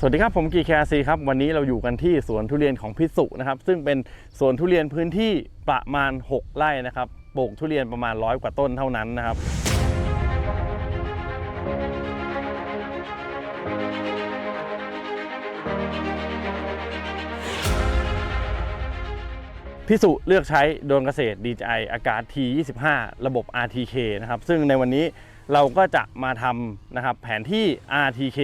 สวัสดีครับ ผมกีแคซีครับ วันนี้เราอยู่กันที่สวนทุเรียนของพิสุนะครับ ซึ่งเป็นสวนทุเรียนพื้นที่ประมาณ 6 ไร่นะครับปลูกทุเรียนประมาณร้อยกว่าต้นเท่านั้นนะครับพิสุเลือกใช้โดนเกษตร DJI อากาศ T25 ระบบ RTK นะครับ ซึ่งในวันนี้เราก็จะมาทำนะครับแผนที่ RTK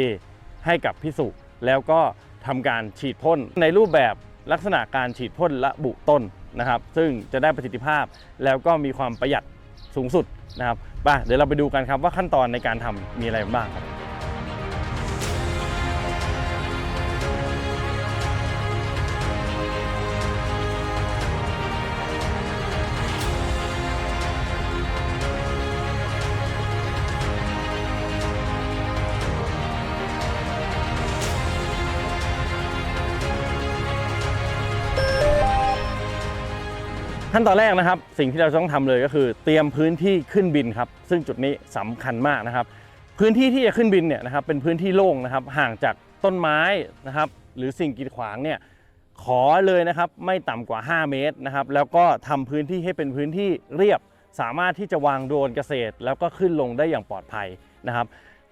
ให้กับพิสุ แล้วก็ทำการฉีดพ่นในรูปแบบลักษณะการฉีดพ่นระบุต้นนะครับ ซึ่งจะได้ประสิทธิภาพแล้วก็มีความประหยัดสูงสุดนะครับไปเดี๋ยวเราไปดูกันครับว่าขั้นตอนในการทำมีอะไรบ้างครับ ขั้นตอนแรกนะครับ สิ่งที่เราต้องทำเลยก็คือ เตรียมพื้นที่ขึ้นบินครับ ซึ่งจุดนี้สำคัญมากนะครับ พื้นที่ที่จะขึ้นบินเนี่ยนะครับเป็นพื้นที่โล่งนะครับ ห่างจากต้นไม้นะครับ หรือสิ่งกีดขวางเนี่ยขอเลยนะครับไม่ต่ำกว่า 5 เมตรนะครับ แล้วก็ทำพื้นที่ให้เป็นพื้นที่เรียบ สามารถที่จะวางโดรนเกษตร แล้วก็ขึ้นลงได้อย่างปลอดภัยนะครับ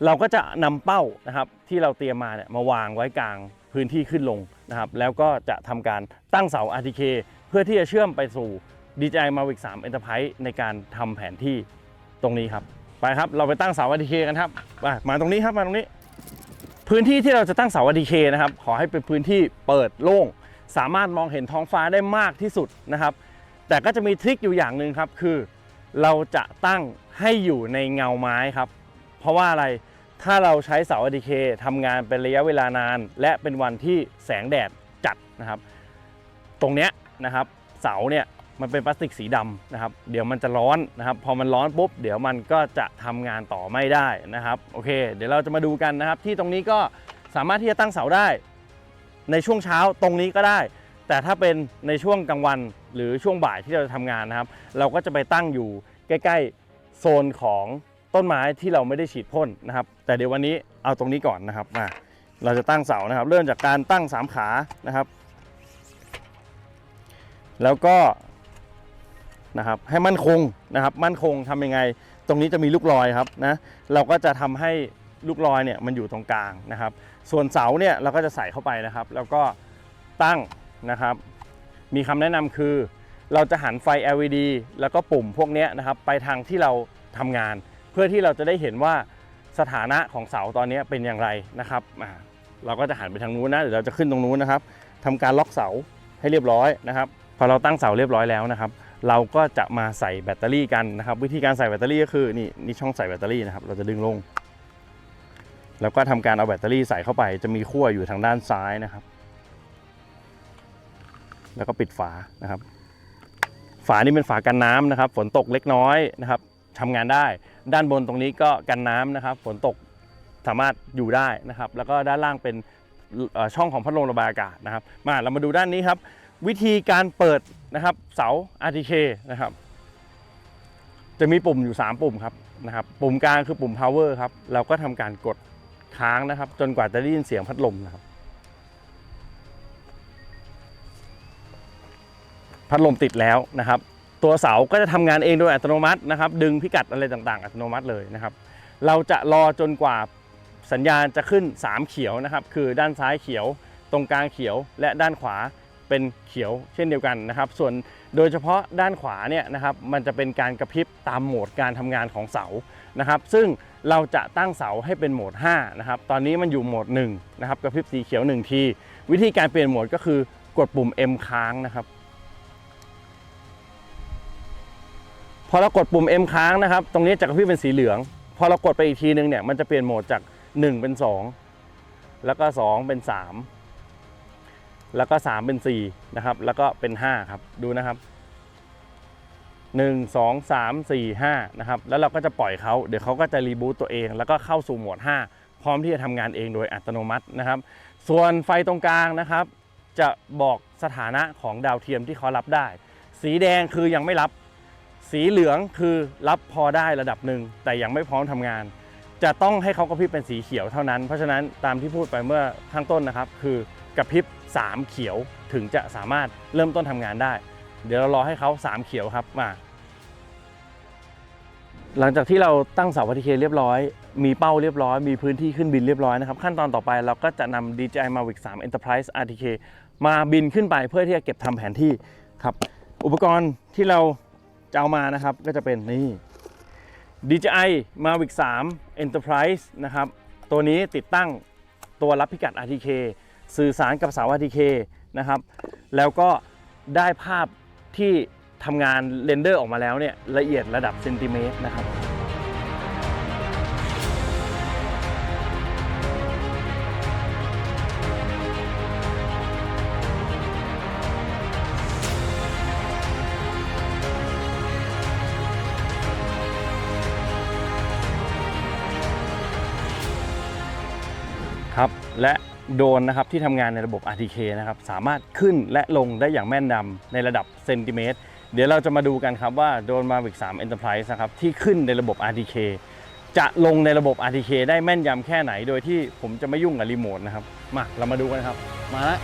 เราก็จะนำเป้านะครับที่เราเตรียมมาเนี่ยมาวางไว้กลางพื้นที่ขึ้นลงนะครับแล้วก็จะทำการตั้งเสา RTK เพื่อที่จะเชื่อมไปสู่ DJI Mavic 3 Enterprise ในการทำแผนที่ตรงนี้ครับไปครับเราไปตั้งเสา RTK กันครับมาตรงนี้ครับมาตรงนี้ พื้นที่ที่เราจะตั้งเสา RTK นะครับขอให้เป็นพื้นที่เปิดโล่ง สามารถมองเห็นท้องฟ้าได้มากที่สุดนะครับแต่ก็จะมีทริคอยู่อย่างหนึ่งครับคือ เราจะตั้งให้อยู่ในเงาไม้ครับ เพราะว่าอะไรถ้าเราใช้เสา RTK ทำงานเป็นระยะเวลานาน และเป็นวันที่แสงแดดจัดนะครับ ตรงเนี้ยนะครับเสาเนี่ยมันเป็นพลาสติกสีดำนะครับ เดี๋ยวมันจะร้อนนะครับ พอมันร้อนปุ๊บ เดี๋ยวมันก็จะทำงานต่อไม่ได้นะครับ โอเค เดี๋ยวเราจะมาดูกันนะครับ ที่ตรงนี้ก็สามารถที่จะตั้งเสาได้ ในช่วงเช้าตรงนี้ก็ได้ แต่ถ้าเป็นในช่วงกลางวันหรือช่วงบ่ายที่เราจะทำงานนะครับ เราก็จะไปตั้งอยู่ใกล้ ๆ โซนของ ต้นไม้ที่เราไม่ได้ฉีดพ่นนะครับ แต่เดี๋ยววันนี้เอาตรงนี้ก่อนนะครับมาเราจะตั้งเสานะครับ เริ่มจากการตั้งสามขานะครับ แล้วก็นะครับให้มั่นคงนะครับมั่นคงทำยังไง ตรงนี้จะมีลูกลอยครับนะเราก็จะทำให้ลูกลอยเนี่ยมันอยู่ตรงกลางนะครับ ส่วนเสาเนี่ยเราก็จะใส่เข้าไปนะครับ แล้วก็ตั้งนะครับ มีคำแนะนำคือ เราจะหันไฟ LED แล้วก็ปุ่มพวกนี้นะครับ ไปทางที่เราทำงาน เพื่อที่เราจะได้เห็นว่าสถานะของเสาตอนนี้เป็นอย่างไรนะครับอ่าเราก็จะหันไปทางนู้นนะเดี๋ยวเราจะขึ้นตรงนู้นนะครับทำการล็อกเสาให้เรียบร้อยนะครับ พอเราตั้งเสาเรียบร้อยแล้วนะครับ เราก็จะมาใส่แบตเตอรี่กันนะครับ วิธีการใส่แบตเตอรี่ก็คือนี่นี่ช่องใส่แบตเตอรี่นะครับเราจะดึงลง แล้วก็ทำการเอาแบตเตอรี่ใส่เข้าไปจะมีขั้วอยู่ทางด้านซ้ายนะครับ แล้วก็ปิดฝานะครับ ฝานี่เป็นฝากันน้ำนะครับ ฝนตกเล็กน้อยนะครับ ทำงานได้ ด้านบนตรงนี้ก็กันน้ำนะครับฝนตกสามารถอยู่ได้นะครับ แล้วก็ด้านล่างเป็นช่องของพัดลมระบายอากาศนะครับ มาเรามาดูด้านนี้ครับ วิธีการเปิดนะครับเสา RTK นะครับ จะมีปุ่มอยู่ 3 ปุ่มครับนะครับ ปุ่มกลางคือปุ่ม power ครับ เราก็ทำการกดค้างนะครับ จนกว่าจะได้ยินเสียงพัดลมนะครับ พัดลมติดแล้วนะครับ ตัวเสาก็จะทำงานเองโดยอัตโนมัตินะครับ ดึงพิกัดอะไรต่างๆ อัตโนมัติเลยนะครับ เราจะรอจนกว่าสัญญาณจะขึ้น 3 เขียวนะครับ คือด้านซ้ายเขียว ตรงกลางเขียว และด้านขวาเป็นเขียวเช่นเดียวกันนะครับ ส่วนโดยเฉพาะด้านขวาเนี่ยนะครับ มันจะเป็นการกระพริบตามโหมดการทำงานของเสานะครับ ซึ่งเราจะตั้งเสาให้เป็นโหมด5นะครับ ตอนนี้มันอยู่โหมด1นะครับ กระพริบสีเขียว1ที วิธีการเปลี่ยนโหมดก็คือกดปุ่ม M ค้างนะครับ พอเรากดปุ่ม M ค้างนะครับ ตรงนี้จะกระพริบเป็นสีเหลือง พอเรากดไปอีกทีนึงเนี่ยมันจะเปลี่ยนโหมดจาก 1 เป็น 2 แล้วก็ 2 เป็น 3 แล้วก็ 3 เป็น4นะครับแล้วก็เป็น 5 ครับ ดูนะครับ 1 2 3 4 5นะครับแล้วเราก็จะปล่อยเขาเดี๋ยวเขาก็จะรีบูตตัวเอง แล้วก็เข้าสู่โหมด 5 พร้อมที่จะทำงานเองโดยอัตโนมัตินะครับ ส่วนไฟตรงกลางนะครับ จะบอกสถานะของดาวเทียมที่เขารับได้ สีแดงคือยังไม่รับ สีเหลืองคือรับพอได้ระดับหนึ่งแต่ยังไม่พร้อมทำงาน จะต้องให้เขากระพริบเป็นสีเขียวเท่านั้น เพราะฉะนั้นตามที่พูดไปเมื่อข้างต้นนะครับ คือกระพริบ 3 เขียวถึงจะสามารถเริ่มต้นทำงานได้ เดี๋ยวเรารอให้เขา 3 เขียวครับมา หลังจากที่เราตั้งเสาพัติเคเรียบร้อย มีเป้าเรียบร้อย มีพื้นที่ขึ้นบินเรียบร้อยนะครับ ขั้นตอนต่อไปเราก็จะนำ DJI Mavic 3 Enterprise RTK มาบินขึ้นไปเพื่อที่จะเก็บทำแผนที่ครับ อุปกรณ์ที่เรา จะเอามานะครับก็จะเป็นนี่ DJI Mavic 3 Enterprise นะครับ ตัวนี้ติดตั้งตัวรับพิกัด RTK สื่อสารกับเสา RTK นะครับ แล้วก็ได้ภาพที่ทำงานเรนเดอร์ออกมาแล้วเนี่ยละเอียดระดับเซนติเมตรนะครับ ครับและโดรนนะครับที่ทำงานในระบบ RTK นะครับสามารถขึ้นและลงได้อย่างแม่นยำในระดับเซนติเมตรเดี๋ยวเราจะมาดูกันครับว่าโดรน Mavic 3 Enterprise นะครับที่ขึ้นในระบบ RTK จะลงในระบบ RTK ได้แม่นยำแค่ไหน โดยที่ผมจะไม่ยุ่งกับรีโมทนะครับ มาเรามาดูกันครับ มาแล้ว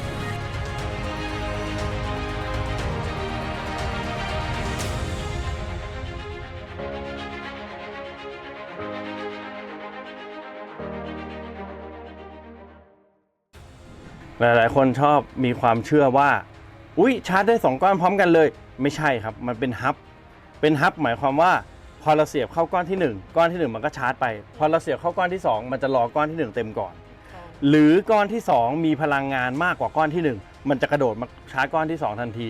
หลายๆ คนชอบมีความเชื่อว่า อุ้ยชาร์จได้ 2 ก้อนพร้อมกันเลย ไม่ใช่ครับ มันเป็นฮับ เป็นฮับหมายความว่าพอเราเสียบเข้าก้อนที่ 1 ก้อนที่ 1 มันก็ชาร์จไป พอเราเสียบเข้าก้อนที่ 2 มันจะรอก้อนที่ 1 เต็มก่อน หรือก้อนที่ 2 มีพลังงานมากกว่าก้อนที่ 1 มันจะกระโดดมาชาร์จก้อนที่ 2 ทันที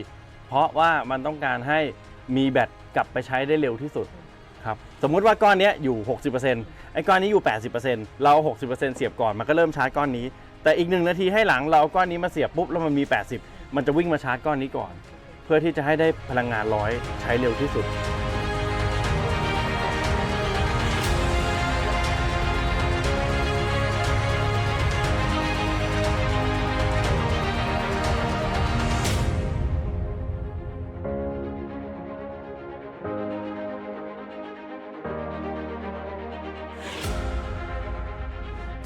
เพราะว่ามันต้องการให้มีแบตกลับไปใช้ได้เร็วที่สุดครับสมมุติว่าก้อนนี้อยู่ 60%ไอ้ก้อนนี้อยู่ 80%เราเอา60%เสียบก่อนมันก็เริ่มชาร์จก้อนนี้ แต่อีกหนึ่งนาทีให้หลังเราก้อนนี้มาเสียบปุ๊บแล้วมันมี 80 มันจะวิ่งมาชาร์จก้อนนี้ก่อน เพื่อที่จะให้ได้พลังงานร้อยใช้เร็วที่สุด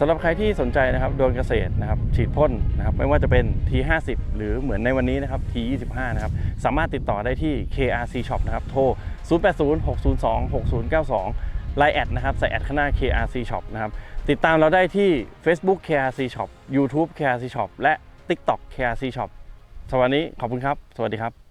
สำหรับใครที่สนใจนะครับโดนเกษตรนะครับฉีดพ่นนะครับไม่ว่าจะเป็น T50 หรือเหมือนในวันนี้นะครับ T25 นะครับสามารถติดต่อได้ที่ KRC Shop นะครับโทร 0806026092ไลน์แอดนะครับใส่แอดข้างหน้า KRC Shop นะครับติดตามเราได้ที่ Facebook KRC Shop YouTube KRC Shop และ TikTok KRC Shop สวัสดีขอบคุณครับ สวัสดีครับ